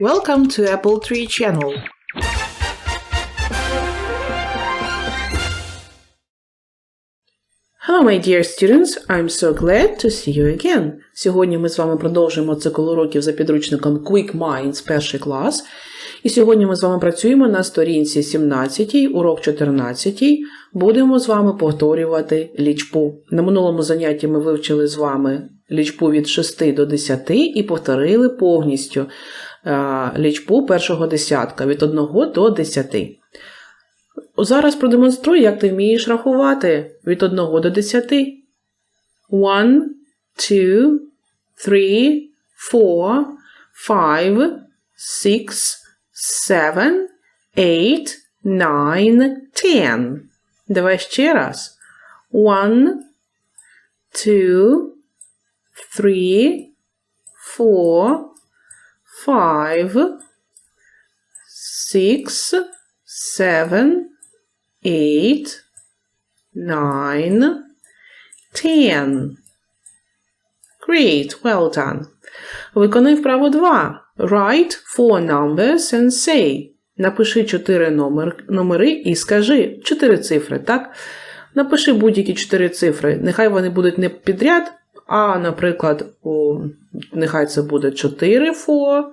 Welcome to Apple Tree Channel. Hello, my dear students. I'm so glad to see you again. Сьогодні ми з вами продовжуємо цикл уроків за підручником Quick Minds перший клас. І сьогодні ми з вами працюємо на сторінці 17, урок 14. Будемо з вами повторювати лічбу. На минулому занятті ми вивчили з вами лічбу від 6 до 10 і повторили повністю лічбу першого десятка від 1 до 10. Зараз продемонструю, як ти вмієш рахувати від 1 до 10. 1, 2, 3, 4, 5, 6, 7, 8, 9, 10. Давай ще раз. 1, 2, 3, 4, 5, 6, 7, 8, 9, 10. Great, well done. Виконай вправо 2. Write four numbers and say. Напиши чотири номер, номери і скажи чотири цифри, так? Напиши будь-які чотири цифри. Нехай вони будуть не підряд, а, наприклад, о, нехай це буде 4, 4,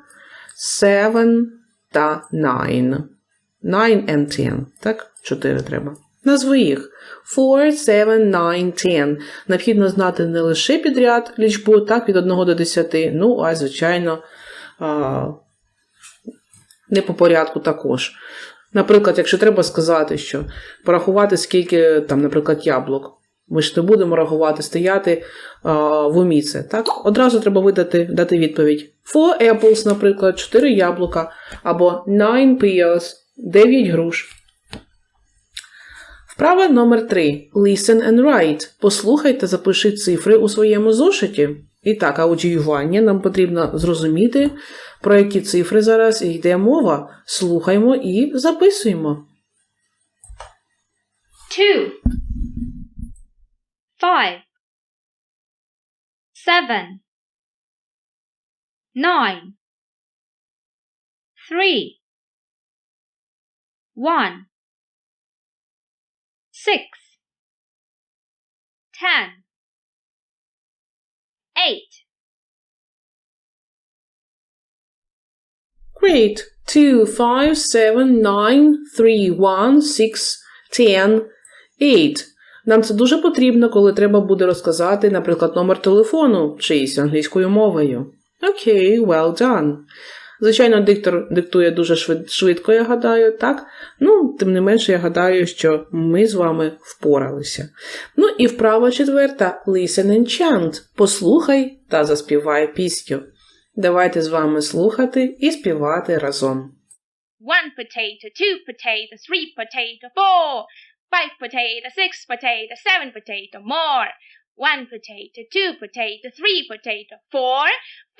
7 та 9. 9 and 10. Так? 4 треба. Назви їх. 4, 7, 9, 10. Необхідно знати не лише підряд лічбу, так, від 1 до 10, ну, а, звичайно, не по порядку також. Наприклад, якщо треба сказати, що порахувати, скільки, там, наприклад, яблук. Ми ж не будемо рахувати, стояти а, в умі це. Так? Одразу треба видати дати відповідь. Four apples, наприклад, 4 яблука, або nine pears, 9 груш. Вправа номер 3. Listen and write. Послухай та запиши цифри у своєму зошиті. І так, аудіювання нам потрібно зрозуміти, про які цифри зараз йде мова. Слухаймо і записуємо. two, five, seven, nine, three, one, six, ten, eight. Great. Two, five, seven, nine, three, one, six, ten, eight. Нам це дуже потрібно, коли треба буде розказати, наприклад, номер телефону чиїсь англійською мовою. Окей, well done. Звичайно, диктор диктує дуже швидко, я гадаю, так? Ну, тим не менше, я гадаю, що ми з вами впоралися. Ну і вправа четверта listen and chant. Послухай та заспівай пісню. Давайте з вами слухати і співати разом. one potato, two potato, three potato, four, five potato, six potato, seven potato, more. One potato, two potato, three potato, four,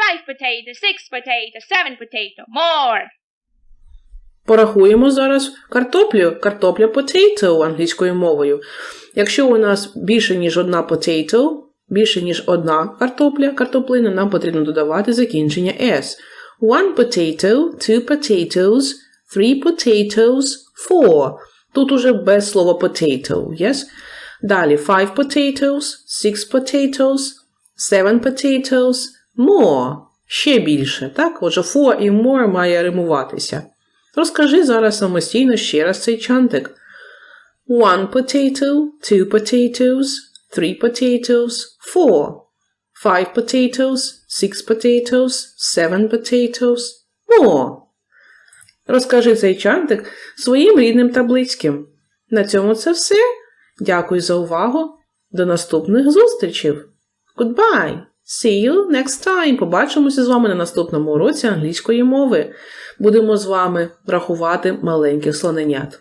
five potato, six potato, seven potato, more. Порахуємо зараз картоплю. Картопля potato англійською мовою. Якщо у нас більше, ніж одна potato, більше, ніж одна картопля, картоплина, нам потрібно додавати закінчення s. One potato, two potatoes, three potatoes, four. Тут уже без слова potato, yes? Далі five potatoes, six potatoes, seven potatoes, more. Ще більше, так? Отже, four і more має римуватися. Розкажи зараз самостійно ще раз цей чантик. One potato, two potatoes, three potatoes, four. Five potatoes, six potatoes, seven potatoes, more. Розкажи цей чантик своїм рідним таблицьким. На цьому це все. Дякую за увагу. До наступних зустрічей. Goodbye! See you next time! Побачимося з вами на наступному уроці англійської мови. Будемо з вами рахувати маленьких слоненят.